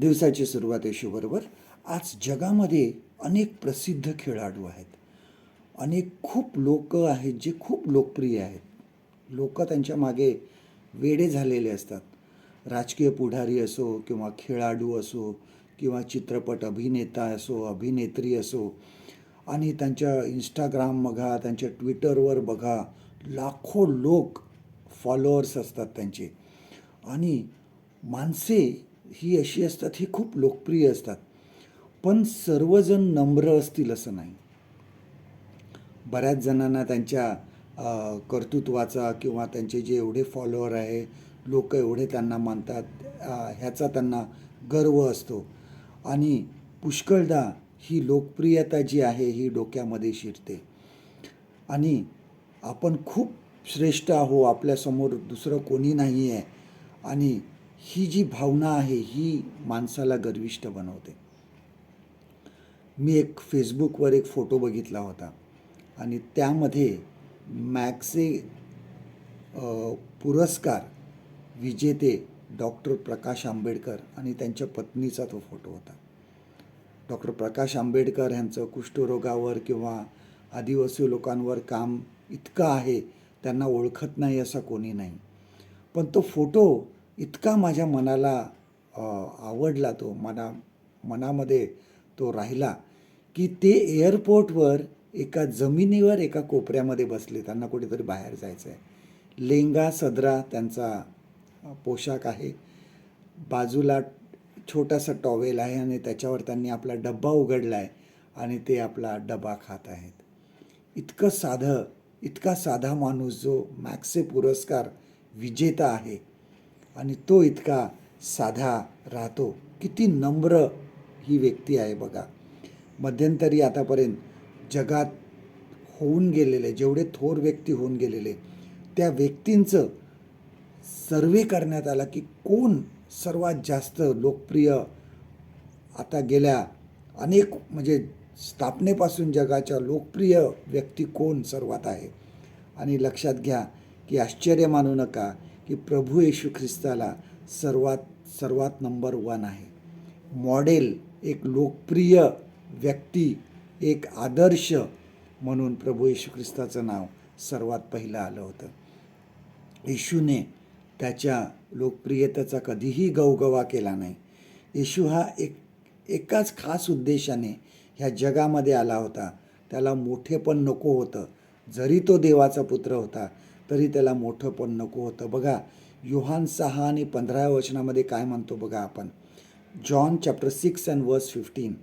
दिवसाची सुरुवात येशूबरोबर आज जगामध्ये अनेक प्रसिद्ध खेळाडू आहेत. अनेक खूप लोक आहेत जे खूप लोकप्रिय आहेत. लोक त्यांच्या मागे वेडे झालेले असतात. राजकीय पुढारी असो किंवा खेळाडू असो किंवा चित्रपट अभिनेता असो अभिनेत्री असो आणि त्यांच्या इंस्टाग्राम बघा त्यांच्या ट्विटरवर बघा लाखो लोक फॉलोअर्स असतात त्यांचे. आणि माणसे ही अशी असतात ही खूप लोकप्रिय असतात. पण सर्वजण नम्र असतील असं नाही. बऱ्याच जणांना त्यांच्या कर्तृत्वाचा किंवा त्यांचे जे एवढे फॉलोअर आहे लोक एवढे त्यांना मानतात ह्याचा त्यांना गर्व असतो. आणि पुष्कळदा ही लोकप्रियता जी आहे ही डोक्यामध्ये शिरते. आणि आपण खूप श्रेष्ठ आहो आपल्यासमोर दुसरं कोणी नाही आहे आणि ही जी भावना आहे ही माणसाला गर्विष्ठ बनवते. मी एक फेसबुकवर एक फोटो बघितला होता आणि त्यामध्ये मॅक्से पुरस्कार विजेते डॉक्टर प्रकाश आंबेडकर आणि त्यांच्या पत्नीचा तो फोटो होता. डॉक्टर प्रकाश आंबेडकर यांचं कुष्ठरोगावर किंवा आदिवासी लोकांवर काम इतकं आहे त्यांना ओळखत नाही असा कोणी नाही. पण तो फोटो इतका माझ्या मनाला आवडला तो मना मनामध्ये तो राहिला की ते एअरपोर्टवर एका जमिनीवर एका कोपऱ्यामध्ये बसले. त्यांना कुठेतरी बाहेर जायचं आहे लेंगा सदरा त्यांचा पोशाख आहे. बाजूला छोटासा टॉवेल आहे आणि त्याच्यावर त्यांनी आपला डब्बा उघडला आहे आणि ते आपला डबा खात आहेत. इतकं साधं इतका साधा माणूस जो मॅक्से पुरस्कार विजेता आहे आणि तो इतका साधा राहतो. किती नम्र ही व्यक्ती आहे बघा. मध्यंतरी आतापर्यंत जगात होऊन गेलेले जेवढे थोर व्यक्ती होऊन गेलेले त्या व्यक्तींचं सर्वे करण्यात आला की कोण सर्वात जास्त लोकप्रिय आता गेल्या अनेक म्हणजे स्थापनेपासून जगाच्या लोकप्रिय व्यक्ती कोण सर्वात आहे? आणि लक्षात घ्या की आश्चर्य मानू नका की प्रभू येशू ख्रिस्ताला सर्वात सर्वात नंबर वन आहे. मॉडेल एक लोकप्रिय व्यक्ती एक आदर्श म्हणून प्रभू येशू ख्रिस्ताचं नाव सर्वात पहिलं आलं होतं. येशूने त्याच्या लोकप्रियतेचा कधीही गवगवा केला नाही. येशू हा एक एकाच खास उद्देशाने ह्या जगामध्ये आला होता. त्याला मोठेपण नको होतं. जरी तो देवाचा पुत्र होता तरी त्याला मोठं पण नको होतं. बघा युहान सहा आणि पंधराव्या वचनामध्ये काय म्हणतो बघा आपण? John chapter six and verse fifteen.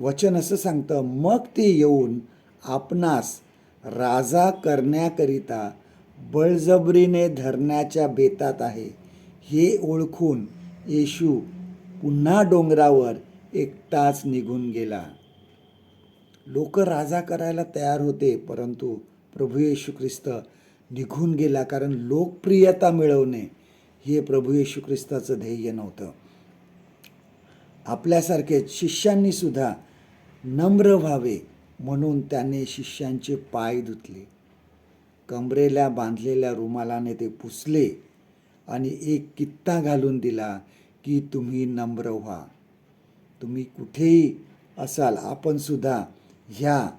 वचन असं सांगतं मग ते येऊन आपणास राजा करण्याकरिता बळजबरीने धरण्याच्या बेतात आहे. हे ओळखून येशू पुन्हा डोंगरावर एकटाच निघून गेला. लोक राजा करायला तयार होते परंतु प्रभू येशू ख्रिस्त निघून गेला कारण लोकप्रियता मिळवणे हे प्रभू येशू ख्रिस्ताचं ध्येय नव्हतं. आपल्यासारखे शिष्यांनी सुद्धा नम्र व्हावे म्हणून त्याने शिष्यांचे पाय धुतले. कमरेला बांधलेल्या रुमालाने ते पुसले आणि एक कित्ता घालून दिला की तुम्ही नम्र व्हा. तुम्ही कुठेही असाल आपण सुद्धा ह्या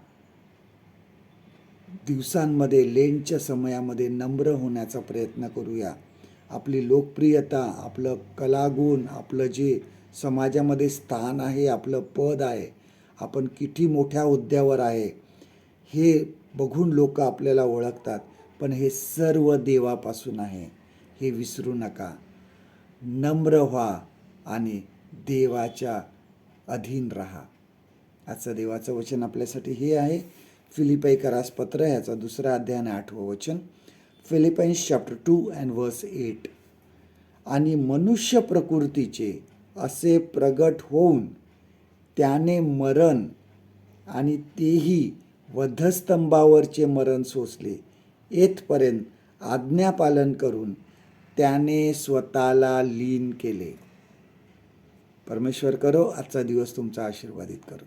दिवसांमध्ये लेनच्या समयामध्ये नम्र होण्याचा प्रयत्न करूया. आपली लोकप्रियता आपलं कलागुण आपलं जे समाजामध्ये स्थान आहे आपलं पद आहे आपण किती मोठ्या हुद्द्यावर आहे हे बघून लोक आपल्याला ओळखतात. पण हे सर्व देवापासून आहे हे विसरू नका. नम्र व्हा आणि देवाच्या अधीन राहा. आजचं देवाचं वचन आपल्यासाठी हे आहे. फिलिपाई करास पत्र ह्याचा दुसरा अध्याय आणि आठवं वचन. Philippians chapter two and verse eight आणि मनुष्य प्रकृतीचे असे प्रगट होऊन त्याने मरण आणि तेही वधस्तंभावरचे मरण सोसले. येथपर्यंत आज्ञापालन करून त्याने स्वतःला लीन केले. परमेश्वर करो आजचा दिवस तुमचा आशीर्वादित करो.